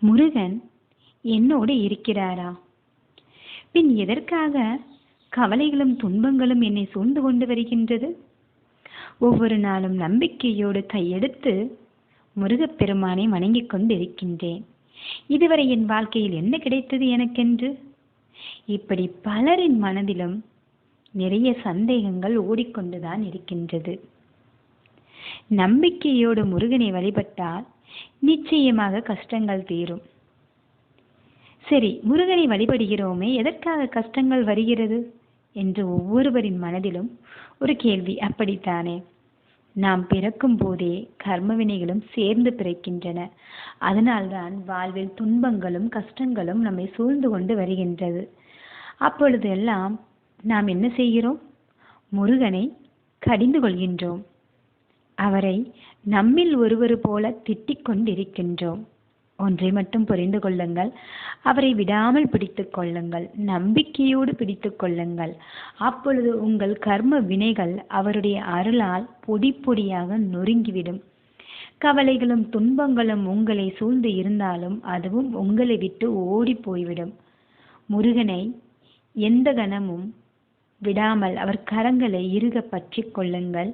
முருகன் என்னோடு இருக்கிறாரா? பின் எதற்காக கவலைகளும் துன்பங்களும் என்னை சூழ்ந்து கொண்டு வருகின்றது? ஒவ்வொரு நாளும் நம்பிக்கையோடு கையெடுத்து முருகப்பெருமானை வணங்கிக் கொண்டிருக்கின்றேன். இதுவரை என் வாழ்க்கையில் என்ன கிடைத்தது எனக்கென்று? இப்படி பலரின் மனதிலும் நிறைய சந்தேகங்கள் ஓடிக்கொண்டுதான் இருக்கின்றது. நம்பிக்கையோடு முருகனை வழிபட்டால் நிச்சயமாக கஷ்டங்கள் தீரும். சரி முருகனை வழிபடுகிறோமே எதற்காக கஷ்டங்கள் வருகிறது? என்று ஒவ்வொருவரின் மனதிலும் ஒரு கேள்வி அப்படித்தானே. நாம் பிறக்கும் போதே கர்ம வினைகளும் சேர்ந்து பிறக்கின்றன. அதனால்தான் வாழ்வில் துன்பங்களும் கஷ்டங்களும் நம்மை சூழ்ந்து கொண்டு வருகின்றது. அப்பொழுதெல்லாம் நாம் என்ன செய்கிறோம்? முருகனை கடிந்து கொள்கின்றோம். அவரை நம்மில் ஒருவர் போல திட்டிக் கொண்டிருக்கின்றோம். ஒன்றை மட்டும் புரிந்து கொள்ளுங்கள். அவரை விடாமல் பிடித்து கொள்ளுங்கள். நம்பிக்கையோடு பிடித்து கொள்ளுங்கள். அப்பொழுது உங்கள் கர்ம வினைகள் அவருடைய அருளால் பொடி பொடியாக நொறுங்கிவிடும். கவலைகளும் துன்பங்களும் உங்களை சூழ்ந்து இருந்தாலும் அதுவும் உங்களை விட்டு ஓடி போய்விடும். முருகனை எந்த கணமும் விடாமல் அவர் கரங்களை இறுக பற்றி கொள்ளுங்கள்.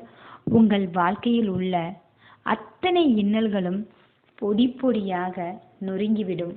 உங்கள் வாழ்க்கையில் உள்ள அத்தனை இன்னல்களும் பொடி பொடியாக நொறுங்கிவிடும்.